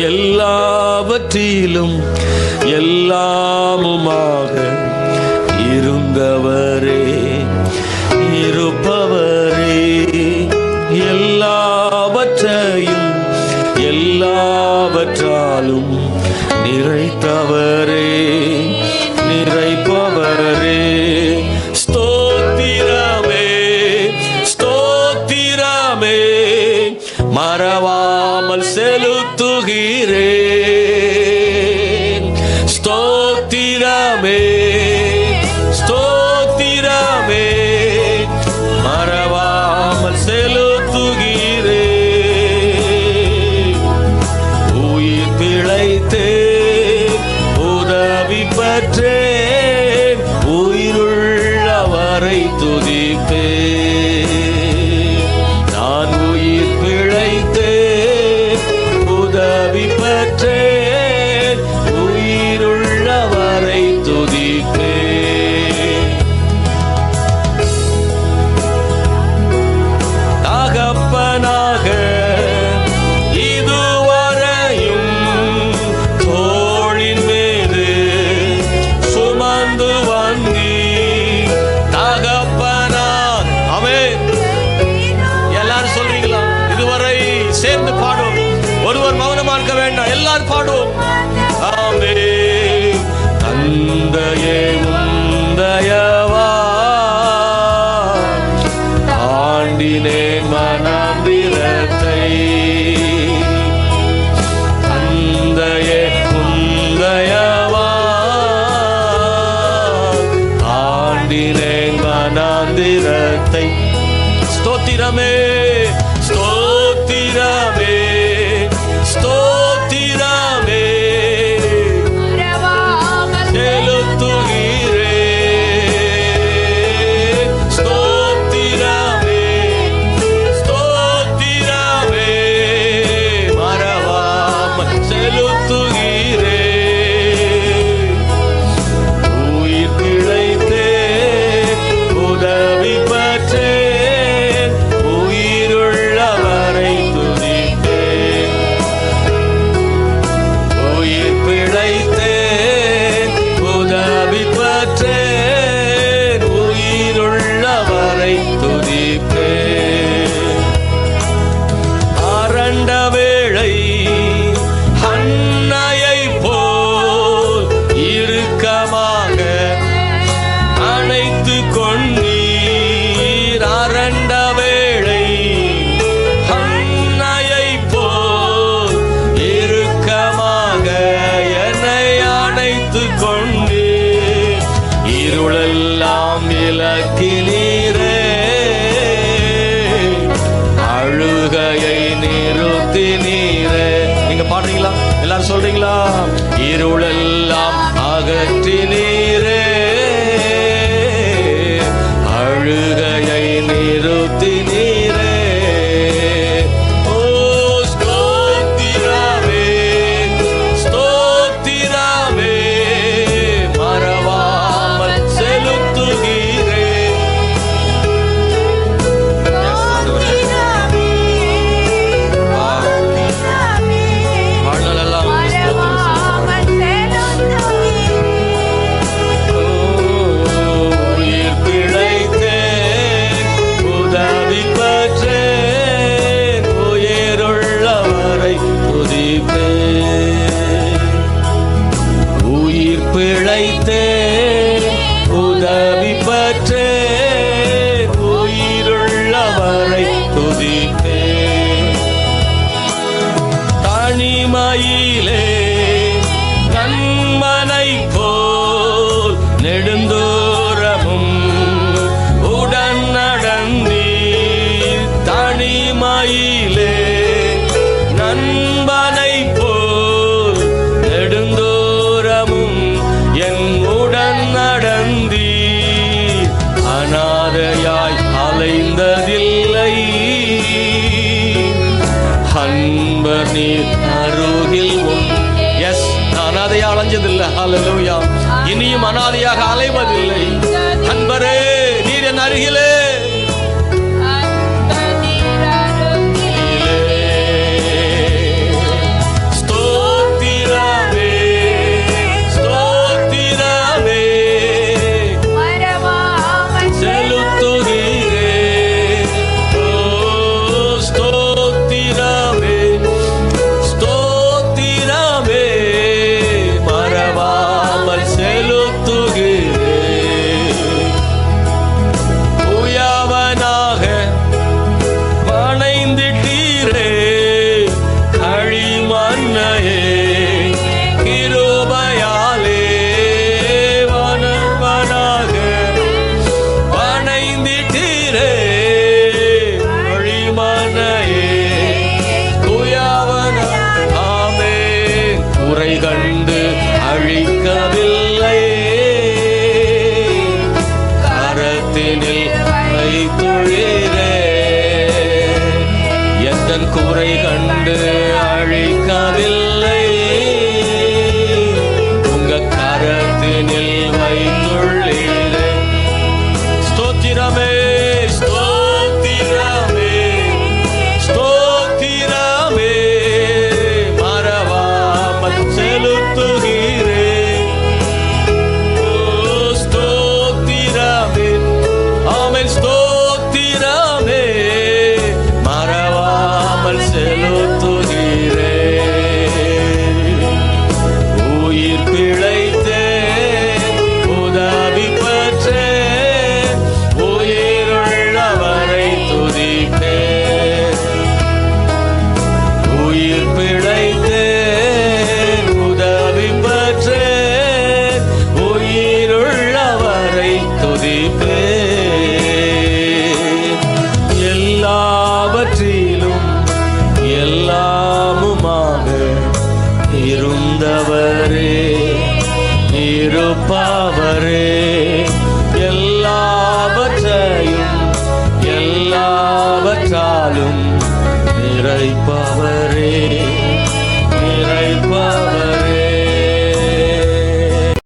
எல்லாவற்றிலும் எல்லாமுமாக இருந்தவரே. மறவாமல் செலுத்துகிறேன் ஸ்தோத்திரமே ஸ்தோத்திரமே. மறவாமல் செலுத்துகிறேன் உயிர் பிழைத்தே உதவி பெற்றேன் உயிருள்ளவரை துதிப்பே. எல்லாரும் பாடுவோம் ஆமே தந்தையே உந்தயவா ஆண்டினேன் மனாந்திரத்தை. தந்தையே உந்தயவா ஆண்டினேன் மனாந்திரத்தை. ஸ்தோத்திரமே. அழுகையை நிறுத்தி நீரே. நீங்க பாடுறீங்களா? எல்லாரும் சொல்றீங்களா? இருளெல்லாம் அகற்றி நீ நெடுந்தூரமும் உடன் நடந்தி தனிமையிலே நண்பனை போல் நெடுந்தூரமும் என் உடன் நடந்தி அனாதையாய் அலைந்ததில்லை. அன்பர் நீர் அருகில் உம். எஸ் அனாதையா அலைஞ்சதில்லை. ஹalleluya இனியும் அனாதையாக அலைவதில்லை. அன்பரே நீர் என் அருகிலே. குறை கண்டு அழிக்கவில்லை துதிப்பே. எல்லாவற்றிலும் எல்லாமுமாக இருந்தவரே இருப்பவரே.